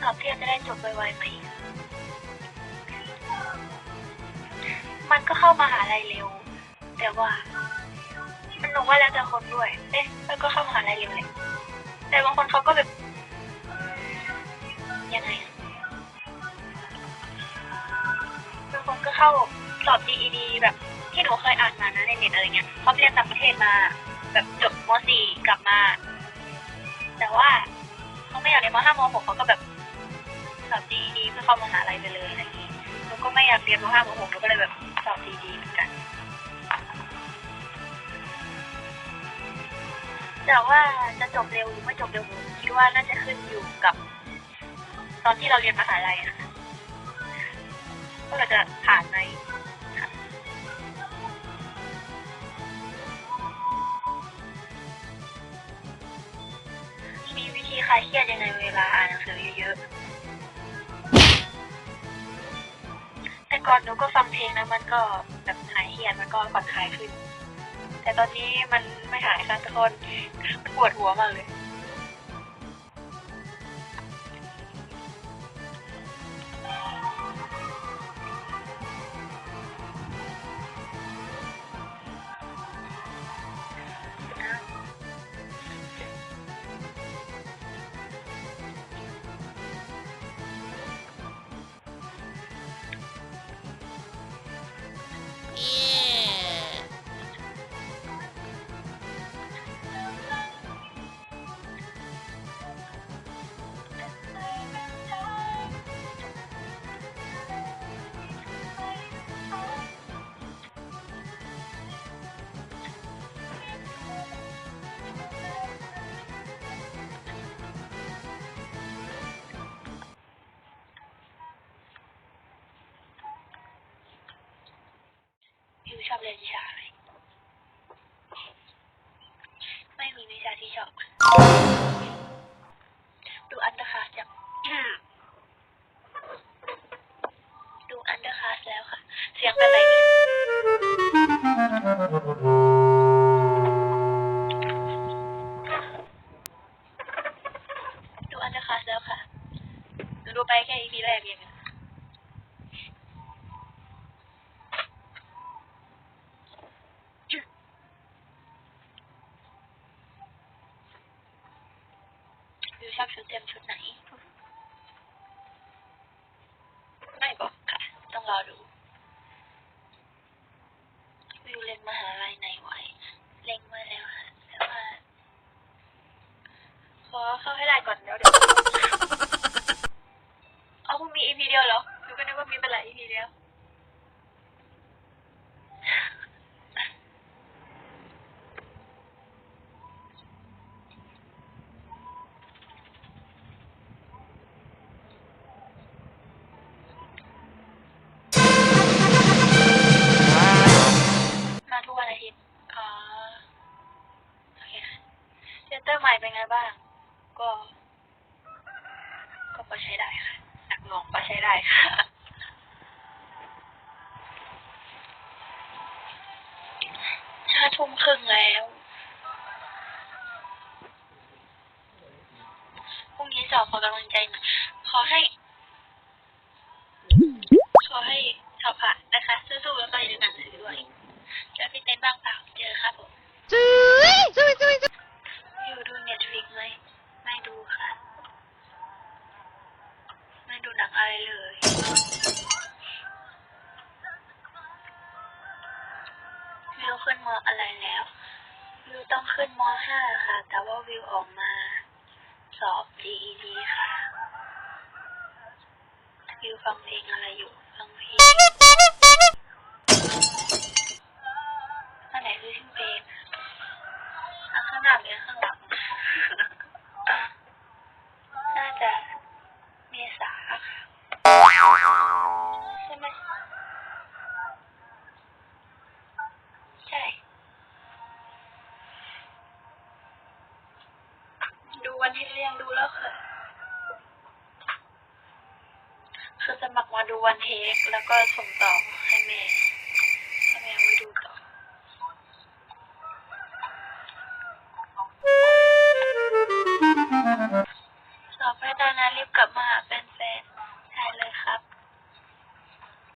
สอบเทียนจะได้จบไวๆไหม มันก็เข้ามาหาลัยเร็ว แต่ว่า มันหนูว่าแล้วแต่คนด้วย เอ๊ะมันก็เข้ามหาลัยเร็วเลยแต่บางคนเขาก็แบบ ยังไงบางคนก็เข้าสอบ GED แบบที่หนูเคยอ่านมานะในเน็ตอะไรเงี้ยเขาเรียนต่างประเทศมา แบบจบม .4 กลับมา แต่ว่าเขาไม่อยากเรียนม .5 ม .6 เขาก็แบบ สอบ GED เพื่อเข้ามหาลัยไปเลยอะไรอย่างงี้หนูก็ไม่อยากเรียนม .5 ม .6 หนูก็เลยแบบสอบ GED เหมือนกัน แต่ว่าจะจบเร็วหรือไม่จบเร็วหนูคิดว่าน่าจะขึ้นอยู่กับ ตอนที่เราเรียนมหาลัยนะคะว่าเราจะผ่านไหมมีวิธีคลายเครียดยังไงเวลาอ่านหนังสือเยอะๆ ก่อนหนูก็ฟังเพลงแล้วมันก็แบบหายเหียนมันก็ผ่อนคลายขึ้น แต่ตอนนี้มันไม่หายค่ะทุกคนปวดหัวมากเลย พี่ชอบเรียนวิชาอะไร ไม่มีวิชาที่ชอบ ดูอันเดอร์คาสจากดูอันเดอร์คาสแล้วค่ะ เสียงเป็นอะไรเนี่ยดูอันเดอร์คาสแล้วค่ะ ดูไปแค่ EP แรกเองอะ วิว ชอบชุดเต็มชุดไหน ทุ่มครึ่งแล้ว พรุ่งนี้สอบขอกำลังใจหน่อยขอให้ ขอให้สอบผ่านนะคะสู้ๆแล้วก็อย่าลืมอ่านหนังสือด้วยจะพี่เต้นบ้างเปล่า วิวขึ้นมอะไรแล้ววิวต้องขึ้นมห้าค่ะ แต่ว่าวิวออกมา สอบ GED ค่ะ วิวฟังเพลงอะไรอยู่ ฟังเพลงอันไหนคือชื่อเพลงอันข้างหน้าหรือข้างหลัง น่าจะเมษาค่ะใช่ไหมใช่ ดู วันที่เรียงดูแล้วค่ะ คือสมัครมาดูวันเทคแล้วก็ส่งต่อให้แม่